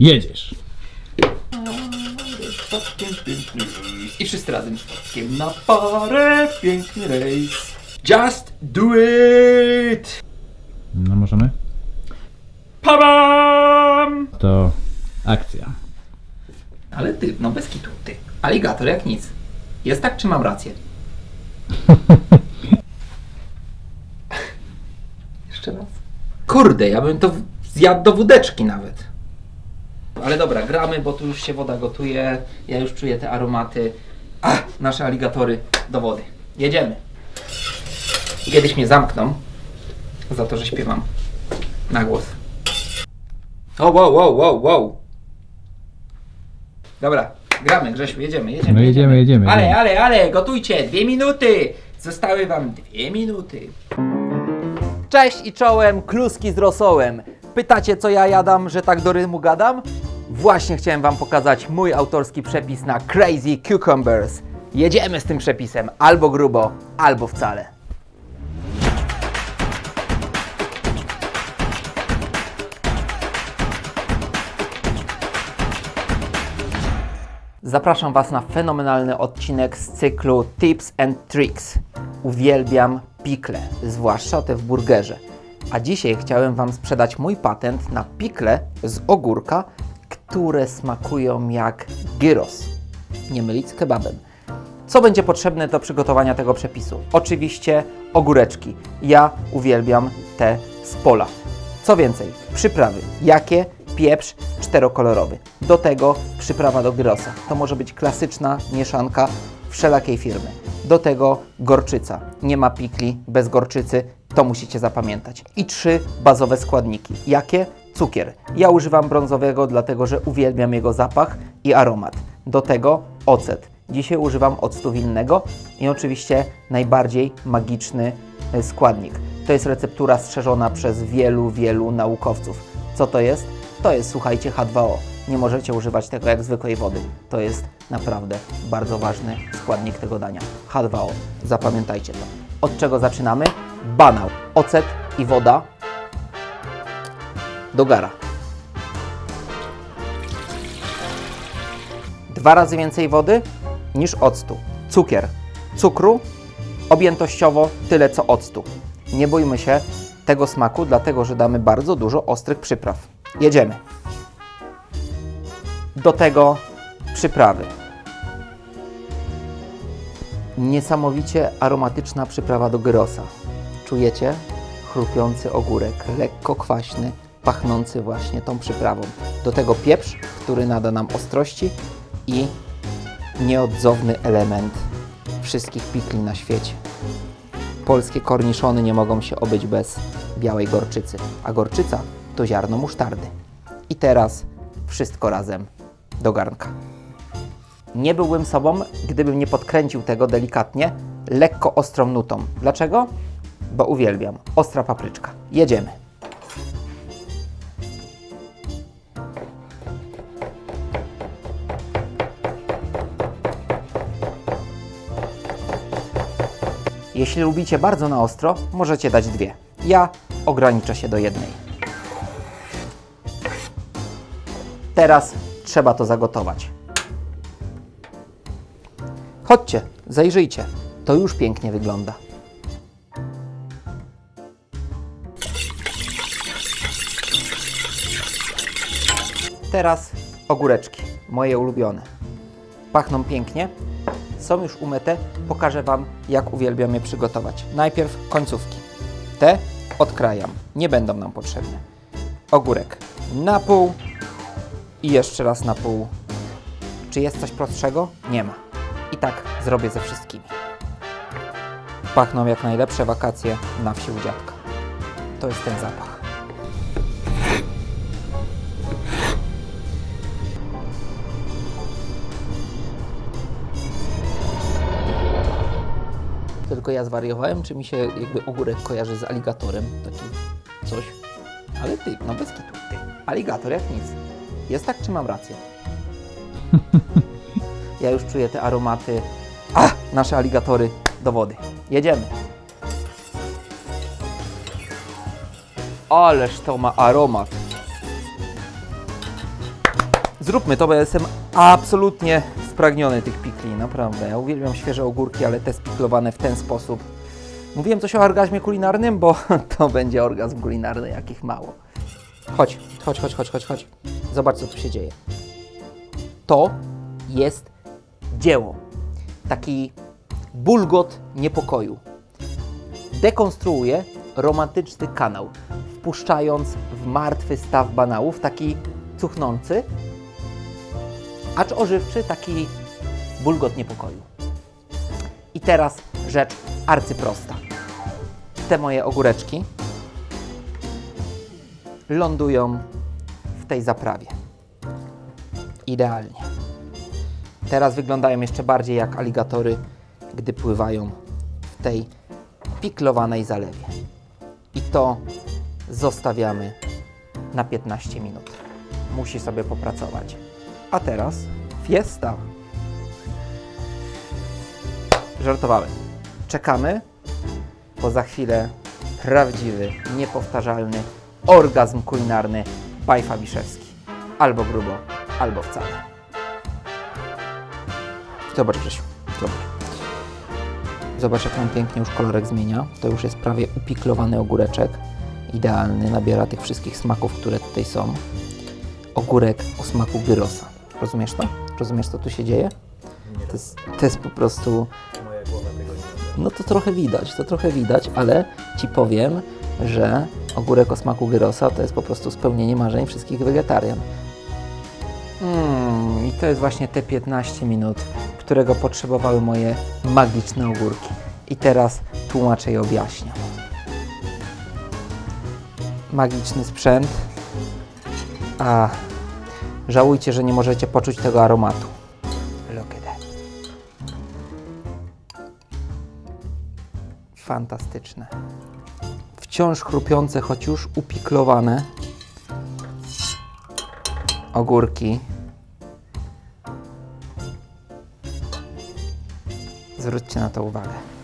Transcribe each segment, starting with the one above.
Jedziesz. I wszyscy razem na parę piękny rejs. Just do it! No możemy? Pabam! To akcja. Ale ty, no bez kitu, ty. Aligator jak nic. Jest tak, czy mam rację? Jeszcze raz. Kurde, ja bym to zjadł do wódeczki nawet. Ale dobra, gramy, bo tu już się woda gotuje. Ja już czuję te aromaty. Ach, nasze aligatory do wody. Jedziemy. Kiedyś mnie zamkną za to, że śpiewam na głos. O, wow, wow, wow, wow. Dobra, gramy, Grzesiu, jedziemy, jedziemy. No jedziemy, jedziemy, Ale, ale, ale, gotujcie, dwie minuty. Zostały wam dwie minuty. Cześć i czołem, kluski z rosołem. Pytacie, co ja jadam, że tak do rymu gadam? Właśnie chciałem wam pokazać mój autorski przepis na Crazy Cucumbers. Jedziemy z tym przepisem, albo grubo, albo wcale. Zapraszam Was na fenomenalny odcinek z cyklu Tips and Tricks. Uwielbiam pikle, zwłaszcza te w burgerze. A dzisiaj chciałem Wam sprzedać mój patent na pikle z ogórka, które smakują jak gyros. Nie mylić z kebabem. Co będzie potrzebne do przygotowania tego przepisu? Oczywiście ogóreczki. Ja uwielbiam te z pola. Co więcej, przyprawy. Jakie? Pieprz czterokolorowy. Do tego przyprawa do gyrosa. To może być klasyczna mieszanka wszelakiej firmy. Do tego gorczyca. Nie ma pikli bez gorczycy, to musicie zapamiętać. I trzy bazowe składniki. Jakie? Cukier. Ja używam brązowego, dlatego że uwielbiam jego zapach i aromat. Do tego ocet. Dzisiaj używam octu winnego i oczywiście najbardziej magiczny e, składnik. To jest receptura strzeżona przez wielu, wielu naukowców. Co to jest? To jest, słuchajcie, H2O. Nie możecie używać tego jak zwykłej wody. To jest naprawdę bardzo ważny składnik tego dania. H2O. Zapamiętajcie to. Od czego zaczynamy? Banał. Ocet i woda do gara. Dwa razy więcej wody niż octu. Cukier. Cukru objętościowo tyle co octu. Nie bójmy się tego smaku, dlatego że damy bardzo dużo ostrych przypraw. Jedziemy. Do tego przyprawy. Niesamowicie aromatyczna przyprawa do gyrosa. Czujecie? Chrupiący ogórek, lekko kwaśny, pachnący właśnie tą przyprawą. Do tego pieprz, który nada nam ostrości i nieodzowny element wszystkich pikli na świecie. Polskie korniszony nie mogą się obyć bez białej gorczycy, a gorczyca to ziarno musztardy. I teraz wszystko razem do garnka. Nie byłbym sobą, gdybym nie podkręcił tego delikatnie, lekko ostrą nutą. Dlaczego? Bo uwielbiam. Ostra papryczka. Jedziemy. Jeśli lubicie bardzo na ostro, możecie dać dwie. Ja ograniczę się do jednej. Teraz trzeba to zagotować. Chodźcie, zajrzyjcie. To już pięknie wygląda. Teraz ogóreczki, moje ulubione. Pachną pięknie, są już umyte. Pokażę Wam, jak uwielbiam je przygotować. Najpierw końcówki. Te odkrajam, nie będą nam potrzebne. Ogórek na pół i jeszcze raz na pół. Czy jest coś prostszego? Nie ma. I tak zrobię ze wszystkimi. Pachną jak najlepsze wakacje na wsi u dziadka. To jest ten zapach. Tylko ja zwariowałem, czy mi się jakby ogórek kojarzy z aligatorem? Taki coś. Ale ty, no bez kitu, ty. Aligator jak nic. Jest tak, czy mam rację? Ja już czuję te aromaty. A, nasze aligatory do wody. Jedziemy. Ależ to ma aromat. Zróbmy to, bo ja jestem absolutnie spragniony tych pikli, naprawdę. Ja uwielbiam świeże ogórki, ale te spiklowane w ten sposób. Mówiłem coś o orgazmie kulinarnym, bo to będzie orgazm kulinarny, jakich mało. Chodź, chodź, chodź, chodź, chodź, chodź. Zobacz, co tu się dzieje. To jest dzieło. Taki bulgot niepokoju. Dekonstruuje romantyczny kanał, wpuszczając w martwy staw banałów, taki cuchnący, acz ożywczy, taki bulgot niepokoju. I teraz rzecz arcyprosta. Te moje ogóreczki lądują w tej zaprawie. Idealnie. Teraz wyglądają jeszcze bardziej jak aligatory, gdy pływają w tej piklowanej zalewie. I to zostawiamy na 15 minut. Musi sobie popracować. A teraz fiesta. Żartowałem. Czekamy, bo za chwilę prawdziwy, niepowtarzalny orgazm kulinarny by Fabiszewski. Albo grubo, albo wcale. Zobacz, Grzesiu, zobacz. Zobacz, jak on pięknie już kolorek zmienia. To już jest prawie upiklowany ogóreczek. Idealny, nabiera tych wszystkich smaków, które tutaj są. Ogórek o smaku gyrosa. Rozumiesz to? Rozumiesz, co tu się dzieje? To jest, to jest po prostu... No to trochę widać, to trochę widać, ale Ci powiem, że ogórek o smaku gyrosa to jest po prostu spełnienie marzeń wszystkich wegetarian. Mm, I to jest właśnie te 15 minut, którego potrzebowały moje magiczne ogórki. I teraz tłumaczę i objaśniam. Magiczny sprzęt. A żałujcie, że nie możecie poczuć tego aromatu. Look at that. Fantastyczne. Wciąż chrupiące, choć już upiklowane ogórki. Zwróćcie na to uwagę.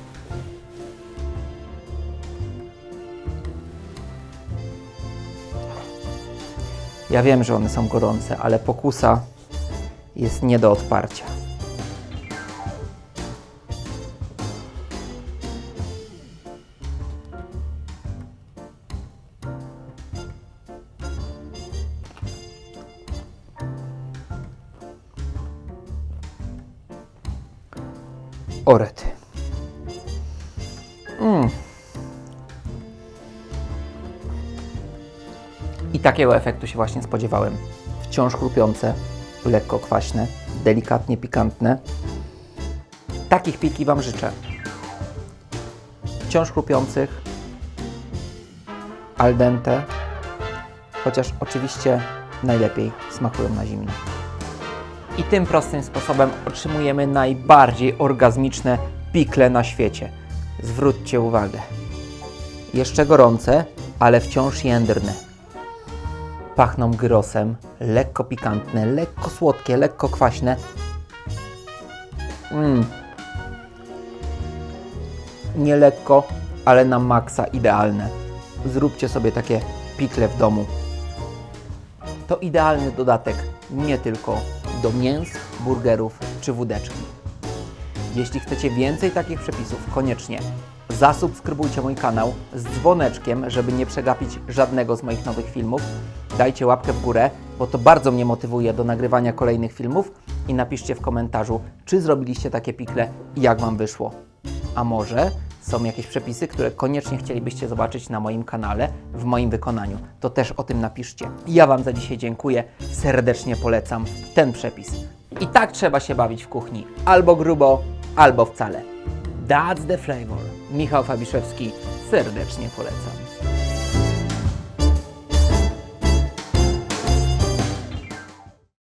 Ja wiem, że one są gorące, ale pokusa jest nie do odparcia. Orety. Mm. Takiego efektu się właśnie spodziewałem. Wciąż chrupiące, lekko kwaśne, delikatnie pikantne. Takich piki Wam życzę. Wciąż chrupiących, al dente, chociaż oczywiście najlepiej smakują na zimno. I tym prostym sposobem otrzymujemy najbardziej orgazmiczne pikle na świecie. Zwróćcie uwagę. Jeszcze gorące, ale wciąż jędrne. Pachną gyrosem, lekko pikantne, lekko słodkie, lekko kwaśne. Mm. Nie lekko, ale na maksa idealne. Zróbcie sobie takie pikle w domu. To idealny dodatek nie tylko do mięs, burgerów czy wódeczki. Jeśli chcecie więcej takich przepisów, koniecznie zasubskrybujcie mój kanał z dzwoneczkiem, żeby nie przegapić żadnego z moich nowych filmów. Dajcie łapkę w górę, bo to bardzo mnie motywuje do nagrywania kolejnych filmów i napiszcie w komentarzu, czy zrobiliście takie pikle i jak Wam wyszło. A może są jakieś przepisy, które koniecznie chcielibyście zobaczyć na moim kanale w moim wykonaniu. To też o tym napiszcie. Ja Wam za dzisiaj dziękuję. Serdecznie polecam ten przepis. I tak trzeba się bawić w kuchni. Albo grubo, albo wcale. That's the flavor. Michał Fabiszewski serdecznie polecam.